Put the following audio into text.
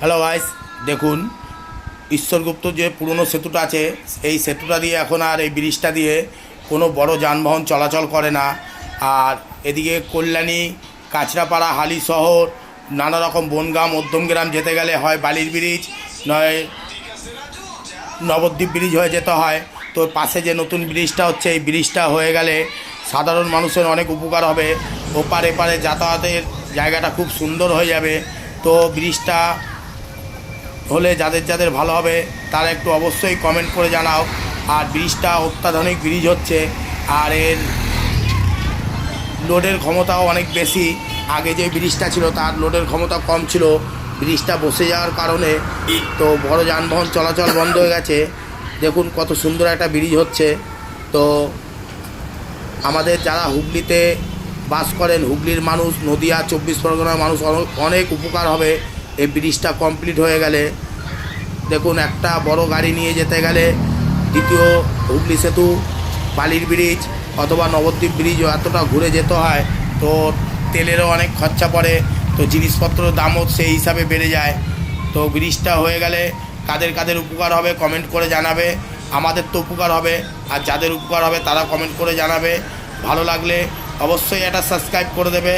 Hello guys দেখুন, ঈশ্বরগুপ্ত যে পুরনো সেতুটা আছে, এই সেতুটা দিয়ে এখন আর এই ব্রিজটা দিয়ে কোনো বড় যানবাহন চলাচল করে না। আর এদিকে কল্যাণী, কাঁচরাপাড়া, হালি শহর নানা রকম বনগাঁ, মধ্যমগ্রাম যেতে গেলে হয় বালির ব্রিজ, নয় নবদ্বীপ ব্রিজ হয়ে যেতে হয়। তো পাশে যে নতুন ব্রিজটা হচ্ছে, এই ব্রিজটা হয়ে গেলে সাধারণ মানুষের অনেক উপকার হবে। ওপার এপারে যাতায়াতের জায়গাটা খুব সুন্দর হয়ে যাবে। তো ব্রিজটা হলে যাদের যাদের ভালো হবে, তারা একটু অবশ্যই কমেন্ট করে জানাও। আর ব্রিজটা অত্যাধুনিক ব্রিজ হচ্ছে, আর এর লোডের ক্ষমতাও অনেক বেশি। আগে যে ব্রিজটা ছিল, তার লোডের ক্ষমতা কম ছিল। ব্রিজটা বসে যাওয়ার কারণে তো বড় যানবাহন চলাচল বন্ধ হয়ে গেছে। দেখুন কত সুন্দর একটা ব্রিজ হচ্ছে। তো আমাদের যারা হুগলিতে বাস করেন, হুগলির মানুষ, নদিয়া, চব্বিশ পরগনার মানুষ অনেক- উপকার হবে। এই ব্রিজটা কমপ্লিট হয়ে গেলে, দেখুন, একটা বড় গাড়ি নিয়ে যেতে গেলে দ্বিতীয় হুগলি সেতু, বালির ব্রিজ অথবা নবদ্বীপ ব্রিজ এতটা ঘুরে যেতে হয়, তো তেলেরও অনেক খরচা পড়ে, তো জিনিসপত্রের দামও সেই হিসাবে বেড়ে যায়। তো ব্রিজটা হয়ে গেলে কাদের কাদের উপকার হবে কমেন্ট করে জানাবে, আমাদের তো উপকার হবে, আর যাদের উপকার হবে তারা কমেন্ট করে জানাবে। ভালো লাগলে অবশ্যই এটা সাবস্ক্রাইব করে দেবে।